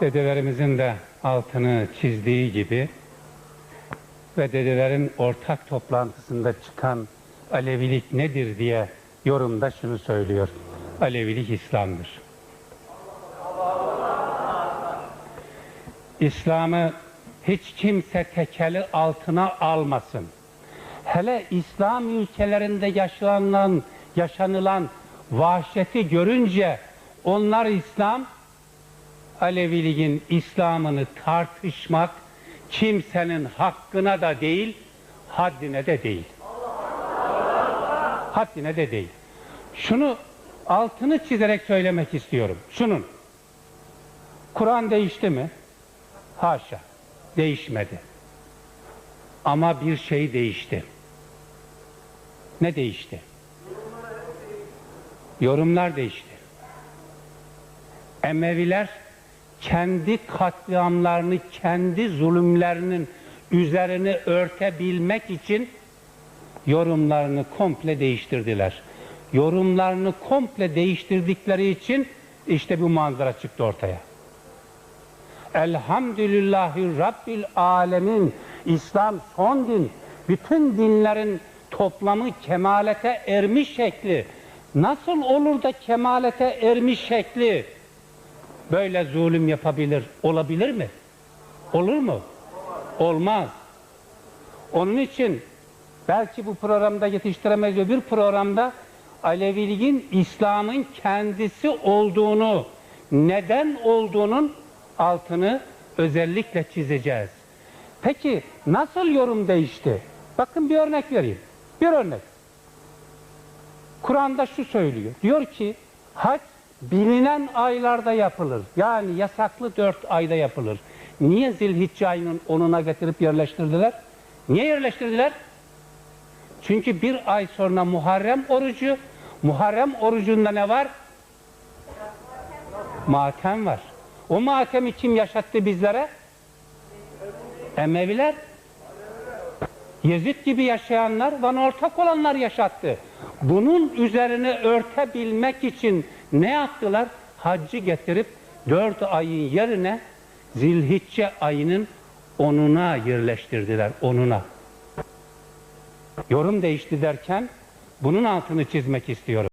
Dedelerimizin de altını çizdiği gibi ve dedelerin ortak toplantısında çıkan Alevilik nedir diye yorumda şunu söylüyor. Alevilik İslam'dır. İslam'ı hiç kimse tekeli altına almasın. Hele İslam ülkelerinde yaşanılan, yaşanılan vahşeti görünce onlar İslam, Aleviliğin İslam'ını tartışmak kimsenin hakkına da değil, haddine de değil. Haddine de değil. Şunu altını çizerek söylemek istiyorum. Şunun. Kur'an değişti mi? Haşa. Değişmedi. Ama bir şey değişti. Ne değişti? Yorumlar değişti. Emeviler kendi katliamlarını, kendi zulümlerinin üzerini örtebilmek için yorumlarını komple değiştirdiler. Yorumlarını komple değiştirdikleri için işte bu manzara çıktı ortaya. Elhamdülillahi Rabbil Alemin. İslam son din. Bütün dinlerin toplamı kemalete ermiş şekli. Nasıl olur da kemalete ermiş şekli böyle zulüm yapabilir? Olabilir mi? Olur mu? Olmaz. Onun için belki bu programda yetiştiremez öbür programda Aleviliğin İslam'ın kendisi olduğunu, neden olduğunun altını özellikle çizeceğiz. Peki nasıl yorum değişti? Bakın bir örnek vereyim. Bir örnek. Kur'an'da şu söylüyor. Diyor ki hac bilinen aylarda yapılır. Yani yasaklı dört ayda yapılır. Niye Zilhicce ayının onuna getirip yerleştirdiler? Niye yerleştirdiler? Çünkü bir ay sonra Muharrem orucu, Muharrem orucunda ne var? Matem var. O matemi kim yaşattı bizlere? Emeviler. Yezid gibi yaşayanlar, bana ortak olanlar yaşattı. Bunun üzerine örtebilmek için ne yaptılar? Haccı getirip dört ayın yerine Zilhicce ayının onuna yerleştirdiler, onuna. Yorum değişti derken bunun altını çizmek istiyorum.